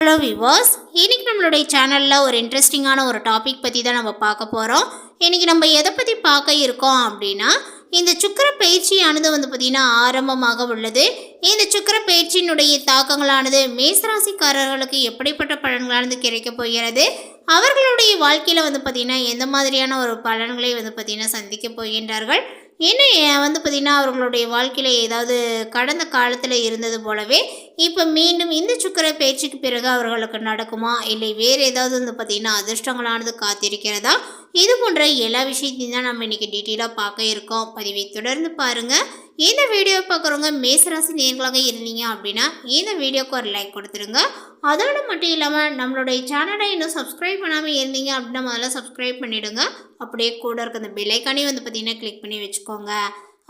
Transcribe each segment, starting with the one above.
Hello விவாஸ் இன்னைக்கு நம்மளுடைய சேனலில் ஒரு இன்ட்ரெஸ்டிங்கான ஒரு டாபிக் பற்றி தான் நம்ம பார்க்க போகிறோம் இன்றைக்கி நம்ம எதை பற்றி பார்க்க இருக்கோம் அப்படின்னா இந்த சுக்கர பயிற்சியானது வந்து பார்த்திங்கன்னா ஆரம்பமாக உள்ளது. இந்த சுக்கர பயிற்சியினுடைய தாக்கங்களானது மேசராசிக்காரர்களுக்கு எப்படிப்பட்ட பலன்களானது கிடைக்கப் போகிறது? அவர்களுடைய வாழ்க்கையில் வந்து பார்த்திங்கன்னா எந்த மாதிரியான ஒரு பலன்களை வந்து பார்த்திங்கன்னா சந்திக்க போகின்றார்கள்? இன்னும் வந்து பார்த்திங்கன்னா அவர்களுடைய வாழ்க்கையில் ஏதாவது கடந்த காலத்தில் இருந்தது போலவே இப்போ மீண்டும் இந்த சுக்கர பயிற்சிக்கு பிறகு அவர்களுக்கு நடக்குமா? இல்லை வேறு ஏதாவது வந்து பார்த்திங்கன்னா அதிர்ஷ்டங்களானது காத்திருக்கிறதா? இது போன்ற எல்லா விஷயத்தையும் தான் நம்ம இன்றைக்கி டீட்டெயிலாக பார்க்க இருக்கோம். பதிவை தொடர்ந்து பாருங்கள் இந்த வீடியோ பார்க்குறவங்க மேசராசி நேர்களாக இருந்தீங்க அப்படின்னா இந்த வீடியோக்கு ஒரு லைக் கொடுத்துருங்க. அதோடு மட்டும் இல்லாமல் நம்மளுடைய சேனலை இன்னும் சப்ஸ்கிரைப் பண்ணாமல் இருந்தீங்க அப்படின்னா முதல்ல சப்ஸ்கிரைப் பண்ணிவிடுங்க அப்படியே கூட இருக்க அந்த பெல்லைக்கானையும் வந்து பார்த்திங்கன்னா கிளிக் பண்ணி வச்சுக்கோங்க.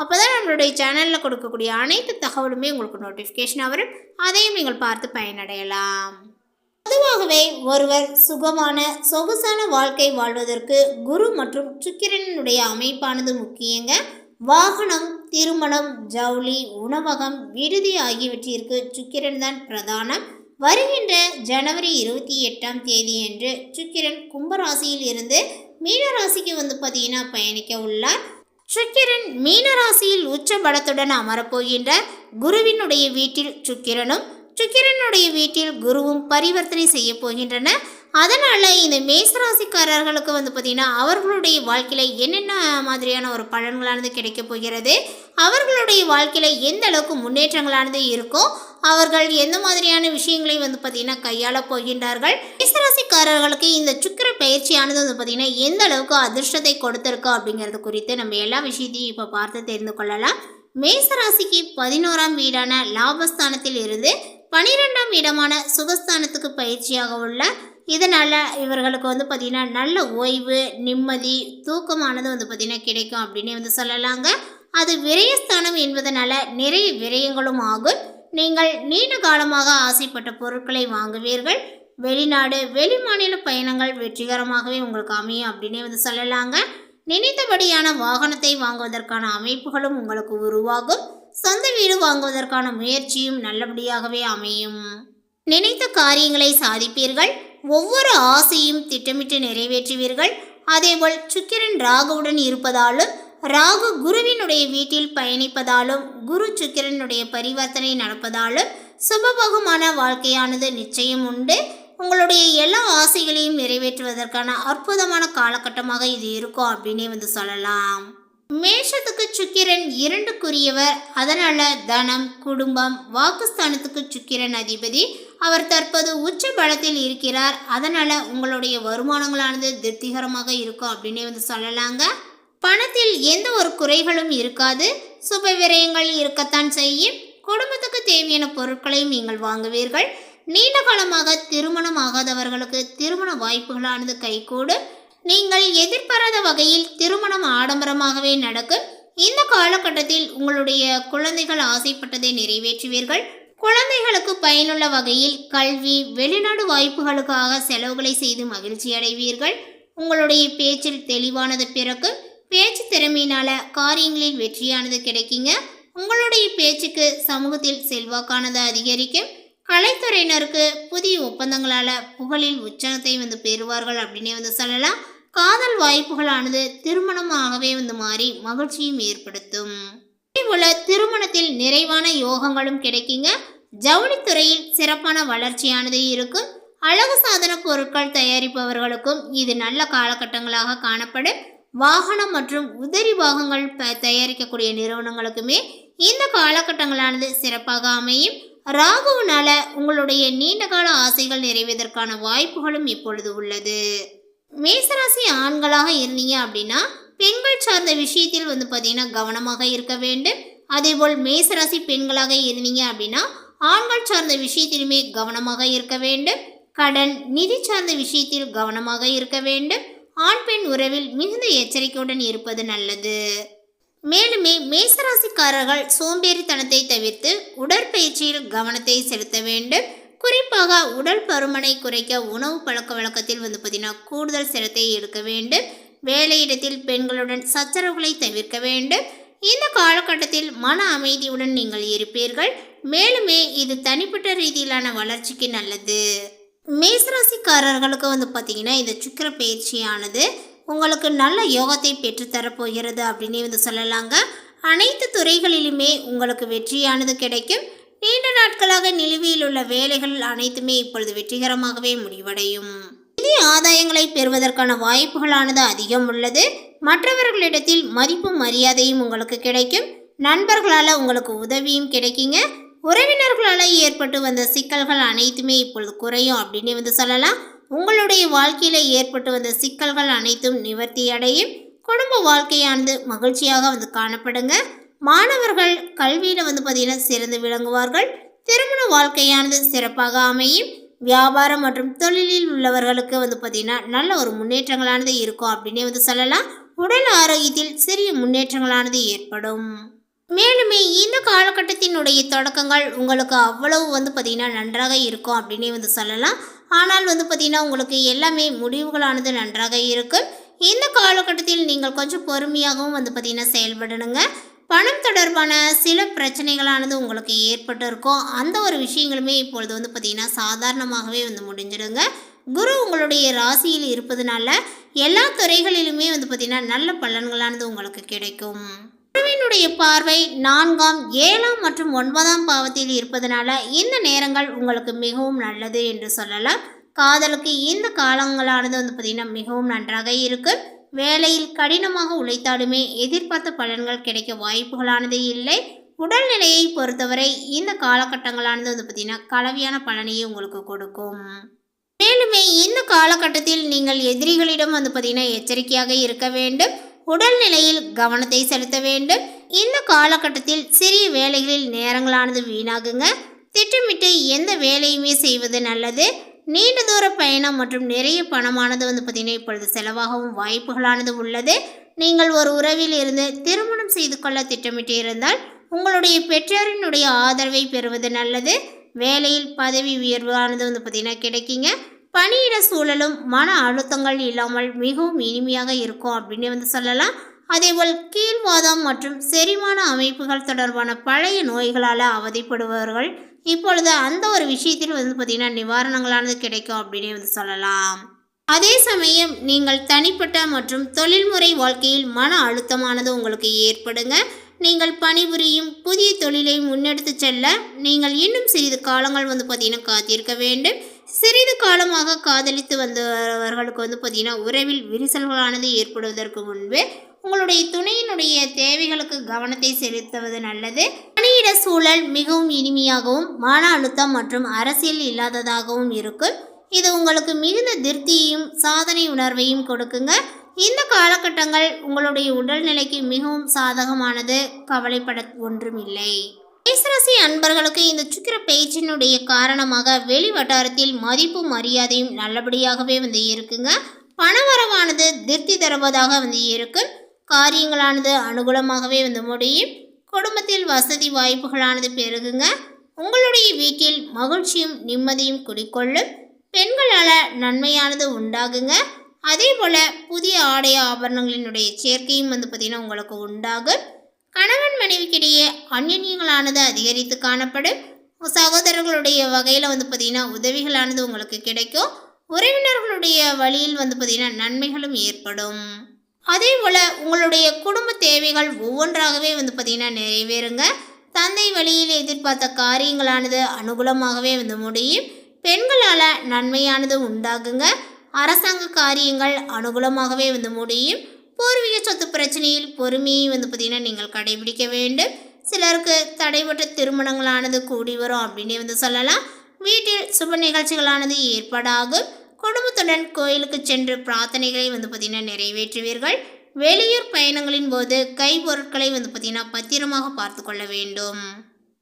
அப்போ தான் நம்மளுடைய சேனலில் கொடுக்கக்கூடிய அனைத்து தகவலுமே உங்களுக்கு நோட்டிஃபிகேஷன் வரும். அதையும் நீங்கள் பார்த்து பயனடையலாம். பொதுவாகவே ஒருவர் சுகமான சொகுசான வாழ்க்கை வாழ்வதற்கு குரு மற்றும் சுக்கிரனுடைய அமைப்பானது முக்கியங்க. வாகனம் திருமணம் ஜவுளி உணவகம் விடுதி ஆகியவற்றிற்கு சுக்கிரன் தான் பிரதானம். வருகின்ற ஜனவரி இருபத்தி எட்டாம் தேதியன்று சுக்கிரன் கும்பராசியில் இருந்து மீனராசிக்கு வந்து பார்த்தீங்கன்னா பயணிக்க உள்ளார். சுக்கிரன் மீனராசியில் உச்ச பலத்துடன் அமரப்போகின்ற குருவினுடைய வீட்டில் சுக்கிரனும் சுக்கிரனுடைய வீட்டில் குருவும் பரிவர்த்தனை செய்ய போகின்றன அதனால் இந்த மேசராசிக்காரர்களுக்கு வந்து பார்த்திங்கன்னா அவர்களுடைய வாழ்க்கையில் என்னென்ன மாதிரியான ஒரு பலன்களானது கிடைக்க போகிறது? அவர்களுடைய வாழ்க்கையில் எந்த அளவுக்கு முன்னேற்றங்களானது இருக்கும் அவர்கள் எந்த மாதிரியான விஷயங்களை வந்து பார்த்திங்கன்னா கையாள போகின்றார்கள்? மேசராசிக்காரர்களுக்கு இந்த சுக்கிர பயிற்சியானது வந்து பார்த்திங்கன்னா எந்த அளவுக்கு அதிர்ஷ்டத்தை கொடுத்திருக்கு அப்படிங்கிறது குறித்து நம்ம எல்லா விஷயத்தையும் இப்போ பார்த்து தெரிந்து கொள்ளலாம். மேசராசிக்கு பதினோராம் வீடான லாபஸ்தானத்தில் இருந்து பனிரெண்டாம் இடமான சுகஸ்தானத்துக்கு பயிற்சியாக உள்ள இதனால் இவர்களுக்கு வந்து பார்த்திங்கன்னா நல்ல ஓய்வு நிம்மதி தூக்கமானது வந்து பார்த்திங்கன்னா கிடைக்கும் அப்படின்னு வந்து சொல்லலாங்க. அது விரயஸ்தானம் என்பதனால நிறைய விரயங்களும் ஆகும். நீங்கள் நீண்ட காலமாக ஆசைப்பட்ட பொருட்களை வாங்குவீர்கள். வெளிநாடு வெளி மாநில பயணங்கள் வெற்றிகரமாகவே உங்களுக்கு அமையும் அப்படின்னே வந்து சொல்லலாங்க. நினைத்தபடியான வாகனத்தை வாங்குவதற்கான அமைப்புகளும் உங்களுக்கு உருவாகும். சொந்த வீடு வாங்குவதற்கான முயற்சியும் நல்லபடியாகவே அமையும். நினைத்த காரியங்களை சாதிப்பீர்கள். ஒவ்வொரு ஆசையும் திட்டமிட்டு நிறைவேற்றுவீர்கள். அதேபோல் சுக்கிரன் ராகுவுடன் இருப்பதாலும் ராகு குருவினுடைய வீட்டில் பயணிப்பதாலும் குரு சுக்கிரனுடைய பரிவர்த்தனை நடப்பதாலும் சுபபோகமான வாழ்க்கையானது நிச்சயம் உண்டு. உங்களுடைய எல்லா ஆசைகளையும் நிறைவேற்றுவதற்கான அற்புதமான காலகட்டமாக இது இருக்கும் அப்படின்னே வந்து சொல்லலாம். மேஷத்துக்கு சுக்கிரன் இரண்டுக்குரியவர். அதனால தனம் குடும்பம் வாக்குஸ்தானத்துக்கு சுக்கிரன் அதிபதி. அவர் தற்போது உச்ச பலத்தில் இருக்கிறார். அதனால உங்களுடைய வருமானங்களானது திருப்திகரமாக இருக்கும் அப்படின்னே வந்து சொல்லலாங்க. பணத்தில் எந்த ஒரு குறைகளும் இருக்காது. சுப விரயங்கள் இருக்கத்தான் செய்யும். குடும்பத்துக்கு தேவையான பொருட்களையும் நீங்கள் வாங்குவீர்கள். நீண்ட காலமாக திருமணம் ஆகாதவர்களுக்கு திருமண வாய்ப்புகளானது கைகூடும். நீங்கள் எதிர்பாராத வகையில் திருமணம் ஆடம்பரமாகவே நடக்கும் இந்த காலகட்டத்தில் உங்களுடைய குழந்தைகள் ஆசைப்பட்டதை நிறைவேற்றுவீர்கள். குழந்தைகளுக்கு பயனுள்ள வகையில் கல்வி வெளிநாடு வாய்ப்புகளுக்காக செலவுகளை செய்து மகிழ்ச்சி அடைவீர்கள். உங்களுடைய பேச்சில் தெளிவானது பிறகு பேச்சு திறமையினால காரியங்களில் வெற்றியானது கிடைக்குங்க. உங்களுடைய பேச்சுக்கு சமூகத்தில் செல்வாக்கானது அதிகரிக்கும். கலைத்துறையினருக்கு புதிய ஒப்பந்தங்களால் புகழில் உற்சாகத்தை வந்து பெறுவார்கள் அப்படின்னே வந்து சொல்லலாம். காதல் வாய்ப்புகளானது திருமணமாகவே வந்து மாறி மகிழ்ச்சியும் ஏற்படுத்தும். உள்ள திருமணத்தில் நிறைவான யோகங்களும் கிடைக்குங்க. ஜவுளித்துறையில் சிறப்பான வளர்ச்சியானது இருக்கும். அழகு சாதன பொருட்கள் தயாரிப்பவர்களுக்கும் இது நல்ல காலகட்டங்களாக காணப்படும். வாகனம் மற்றும் உதரி பாகங்கள் ப- தயாரிக்கக்கூடிய நிறுவனங்களுக்குமே இந்த காலகட்டங்களானது சிறப்பாக அமையும். ராகுவினால உங்களுடைய நீண்டகால ஆசைகள் நிறைவதற்கான வாய்ப்புகளும் இப்பொழுது உள்ளது. மேசராசி ஆண்களாக இருந்தீங்க அப்படின்னா பெண்கள் சார்ந்த விஷயத்தில் வந்து பார்த்தீங்கன்னா கவனமாக இருக்க வேண்டும். அதேபோல் மேசராசி பெண்களாக இருந்தீங்க அப்படின்னா ஆண்கள் சார்ந்த விஷயத்திலுமே கவனமாக இருக்க வேண்டும். கடன் நிதி சார்ந்த விஷயத்தில் கவனமாக இருக்க வேண்டும். ஆண் பெண் உறவில் மிகுந்த எச்சரிக்கையுடன் இருப்பது நல்லது. மேலுமே மேசராசிக்காரர்கள் சோம்பேறித்தனத்தை தவிர்த்து உடற்பயிற்சியில் கவனத்தை செலுத்த வேண்டும். குறிப்பாக உடல் பருமனை குறைக்க உணவு பழக்க வழக்கத்தில் வந்து பார்த்தீங்கன்னா கூடுதல் சிரத்தை எடுக்க வேண்டும். வேலையிடத்தில் பெண்களுடன் சச்சரவுகளை தவிர்க்க வேண்டும். இந்த காலகட்டத்தில் மன அமைதியுடன் நீங்கள் இருப்பீர்கள். மேலுமே இது தனிப்பட்ட ரீதியிலான வளர்ச்சிக்கு நல்லது. மேசராசிக்காரர்களுக்கு வந்து பார்த்தீங்கன்னா இந்த சுக்கிர பயிற்சியானது உங்களுக்கு நல்ல யோகத்தை பெற்றுத்தரப்போகிறது அப்படின்னே வந்து சொல்லலாங்க. அனைத்து துறைகளிலுமே உங்களுக்கு வெற்றியானது கிடைக்கும். நீண்ட நாட்களாக நிலுவையில் உள்ள வேலைகள் அனைத்துமே இப்பொழுது வெற்றிகரமாகவே முடிவடையும். நிதி ஆதாயங்களை பெறுவதற்கான வாய்ப்புகளானது அதிகம் உள்ளது. மற்றவர்களிடத்தில் மதிப்பும் மரியாதையும் உங்களுக்கு கிடைக்கும். நண்பர்களால் உங்களுக்கு உதவியும் கிடைக்குங்க. உறவினர்களால் ஏற்பட்டு வந்த சிக்கல்கள் அனைத்துமே இப்பொழுது குறையும் அப்படின்னு வந்து சொல்லலாம். உங்களுடைய வாழ்க்கையில் ஏற்பட்டு வந்த சிக்கல்கள் அனைத்தும் நிவர்த்தி அடையும். குடும்ப வாழ்க்கையானது மகிழ்ச்சியாக வந்து காணப்படுங்க. மாணவர்கள் கல்வியில் வந்து பார்த்திங்கன்னா சிறந்து விளங்குவார்கள். திருமண வாழ்க்கையானது சிறப்பாக அமையும். வியாபாரம் மற்றும் தொழிலில் உள்ளவர்களுக்கு வந்து பார்த்திங்கன்னா நல்ல ஒரு முன்னேற்றங்களானது இருக்கும் அப்படின்னே வந்து சொல்லலாம். உடல் ஆரோக்கியத்தில் சிறிய முன்னேற்றங்களானது ஏற்படும். மேலுமே இந்த காலகட்டத்தினுடைய தொடக்கங்கள் உங்களுக்கு அவ்வளவு வந்து பார்த்திங்கன்னா நன்றாக இருக்கும் அப்படின்னே வந்து சொல்லலாம். ஆனால் வந்து பார்த்திங்கன்னா உங்களுக்கு எல்லாமே முடிவுகளானது நன்றாக இருக்கும். இந்த காலகட்டத்தில் நீங்கள் கொஞ்சம் பொறுமையாகவும் வந்து பார்த்திங்கன்னா செயல்படணுங்க. பணம் தொடர்பான சில பிரச்சனைகளானது உங்களுக்கு ஏற்பட்டு இருக்கும் அந்த ஒரு விஷயங்களுமே இப்பொழுது வந்து பார்த்திங்கன்னா சாதாரணமாகவே வந்து முடிஞ்சிடுங்க. குரு உங்களுடைய ராசியில் இருப்பதனால எல்லா துறைகளிலுமே வந்து பார்த்திங்கன்னா நல்ல பலன்களானது உங்களுக்கு கிடைக்கும். குருவினுடைய பார்வை நான்காம் ஏழாம் மற்றும் ஒன்பதாம் பாவத்தில் இருப்பதனால இந்த நேரங்கள் உங்களுக்கு மிகவும் நல்லது என்று சொல்லலாம். காதலுக்கு இந்த காலங்களானது வந்து பார்த்திங்கன்னா மிகவும் நன்றாக இருக்குது வேலையில் கடினமாக உழைத்தாலுமே எதிர்பார்த்த பலன்கள் கிடைக்க வாய்ப்புகளானது இல்லை. உடல்நிலையை பொறுத்தவரை இந்த காலகட்டங்களானது வந்து பார்த்திங்கன்னா கலவையான பலனையே உங்களுக்கு கொடுக்கும். மேலுமே இந்த காலகட்டத்தில் நீங்கள் எதிரிகளிடம் வந்து பார்த்திங்கன்னா எச்சரிக்கையாக இருக்க வேண்டும். உடல்நிலையில் கவனத்தை செலுத்த வேண்டும். இந்த காலகட்டத்தில் சிறிய வேலைகளில் நேரங்களானது வீணாகுங்க. திட்டமிட்டு எந்த வேலையுமே செய்வது நல்லது. நீண்ட தூர பயணம் மற்றும் நிறைய பணமானது வந்து பார்த்திங்கன்னா இப்பொழுது செலவாகவும் வாய்ப்புகளானது உள்ளது. நீங்கள் ஒரு உறவில் இருந்து திருமணம் செய்து கொள்ள திட்டமிட்டு இருந்தால் உங்களுடைய பெற்றோரினுடைய ஆதரவை பெறுவது நல்லது. வேலையில் பதவி உயர்வானது வந்து பார்த்திங்கன்னா கிடைக்குங்க. பணியிட சூழலும் மன அழுத்தங்கள் இல்லாமல் மிகவும் இனிமையாக இருக்கும் அப்படின்னு வந்து சொல்லலாம். அதேபோல் கீழ்வாதம் மற்றும் செரிமான அமைப்புகள் தொடர்பான பழைய நோய்களால் அவதிப்படுபவர்கள் இப்பொழுது அந்த ஒரு விஷயத்தில் வந்து பார்த்திங்கன்னா நிவாரணங்களானது கிடைக்கும் அப்படின்னு வந்து சொல்லலாம். அதே சமயம் நீங்கள் தனிப்பட்ட மற்றும் தொழில்முறை வாழ்க்கையில் மன அழுத்தமானது உங்களுக்கு ஏற்படுங்க. நீங்கள் பணிபுரியும் புதிய தொழிலை முன்னெடுத்து செல்ல நீங்கள் இன்னும் சிறிது காலங்கள் வந்து பார்த்தீங்கன்னா காத்திருக்க வேண்டும். சிறிது காலமாக காதலித்து வந்தவர்களுக்கு வந்து பார்த்தீங்கன்னா உறவில் விரிசல்களானது ஏற்படுவதற்கு முன்பு உங்களுடைய துணையினுடைய தேவைகளுக்கு கவனத்தை செலுத்துவது நல்லது. பணியிட சூழல் மிகவும் இனிமையாகவும் மன அழுத்தம் மற்றும் அரசியல் இல்லாததாகவும் இருக்கும். இது உங்களுக்கு மிகுந்த திருப்தியையும் சாதனை உணர்வையும் கொடுக்குங்க. இந்த காலகட்டங்கள் உங்களுடைய உடல்நிலைக்கு மிகவும் சாதகமானது. கவலைப்பட ஒன்றும் இல்லை மேசராசி அன்பர்களுக்கு இந்த சுக்கிர பேச்சினுடைய காரணமாக வெளி வட்டாரத்தில் மதிப்பும் மரியாதையும் நல்லபடியாகவே வந்து இருக்குங்க. பணவரவானது திருப்தி தருவதாக வந்து இருக்கும். காரியங்களானது அனுகூலமாகவே வந்து முடியும். குடும்பத்தில் வசதி வாய்ப்புகளானது பெருகுங்க. உங்களுடைய வீட்டில் மகிழ்ச்சியும் நிம்மதியும் குடிக்கொள்ளும். பெண்களால் நன்மையானது உண்டாகுங்க. அதே போல் புதிய ஆடை ஆபரணங்களினுடைய சேர்க்கையும் வந்து பார்த்திங்கன்னா உங்களுக்கு உண்டாகும். கணவன் மனைவிக்கிடையே அந்யன்யங்களானது அதிகரித்து காணப்படும். சகோதரர்களுடைய வகையில் வந்து பார்த்திங்கன்னா உதவிகளானது உங்களுக்கு கிடைக்கும். உறவினர்களுடைய வழியில் வந்து பார்த்திங்கன்னா நன்மைகளும் ஏற்படும். அதே போல் உங்களுடைய குடும்ப தேவைகள் ஒவ்வொன்றாகவே வந்து பார்த்திங்கன்னா நிறைவேறுங்க. தந்தை வழியில் எதிர்பார்த்த காரியங்களானது அனுகூலமாகவே வந்து முடியும். பெண்களால் நன்மையானது உண்டாகுங்க. அரசாங்க காரியங்கள் அனுகூலமாகவே வந்து முடியும். பூர்வீக சொத்து பிரச்சனையில் பொறுமையை வந்து பார்த்திங்கன்னா நீங்கள் கடைபிடிக்க வேண்டும். சிலருக்கு தடைபட்ட திருமணங்களானது கூடி வரும் அப்படின்னு வந்து சொல்லலாம். வீட்டில் சுப நிகழ்ச்சிகளானது ஏற்பாடாகும். குடும்பத்துடன் கோயிலுக்கு சென்று பிரார்த்தனைகளை வந்து பார்த்திங்கன்னா நிறைவேற்றுவீர்கள். வெளியூர் பயணங்களின் போது கைப்பொருட்களை வந்து பார்த்திங்கன்னா பத்திரமாக பார்த்து கொள்ள வேண்டும்.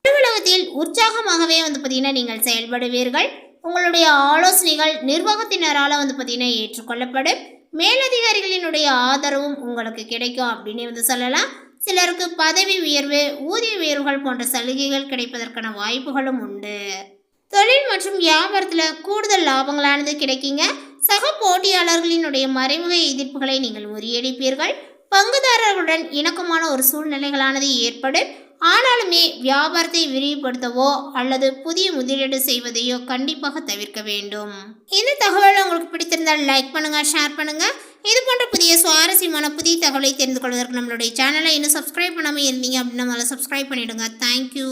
அலுவலகத்தில் உற்சாகமாகவே வந்து பார்த்திங்கன்னா நீங்கள் செயல்படுவீர்கள். உங்களுடைய ஆலோசனைகள் நிர்வாகத்தினரால் வந்து பார்த்திங்கன்னா ஏற்றுக்கொள்ளப்படும். மேலதிகாரிகளினுடைய ஆதரவும் உங்களுக்கு கிடைக்கும் அப்படின்னு வந்து சொல்லலாம். சிலருக்கு பதவி உயர்வு ஊதிய உயர்வுகள் போன்ற சலுகைகள் கிடைப்பதற்கான வாய்ப்புகளும் உண்டு. தொழில் மற்றும் வியாபாரத்தில் கூடுதல் லாபங்களானது கிடைக்குங்க. சக போட்டியாளர்களினுடைய மறைமுக எதிர்ப்புகளை நீங்கள் முறியடிப்பீர்கள். பங்குதாரர்களுடன் இணக்கமான ஒரு சூழ்நிலைகளானது ஏற்படும். ஆனாலுமே வியாபாரத்தை விரிவுபடுத்தவோ அல்லது புதிய முதலீடு செய்வதையோ கண்டிப்பாக தவிர்க்க வேண்டும். இந்த தகவல் உங்களுக்கு பிடித்திருந்தால் லைக் பண்ணுங்க ஷேர் பண்ணுங்க. இது போன்ற புதிய சுவாரஸ்யமான புதிய தகவலை தெரிந்து கொள்வதற்கு நம்மளுடைய சேனலை இன்னும் சப்ஸ்கிரைப் பண்ணாமல் இருந்தீங்க அப்படின்னா நம்மளை சப்ஸ்கிரைப் பண்ணிவிடுங்க தேங்க்யூ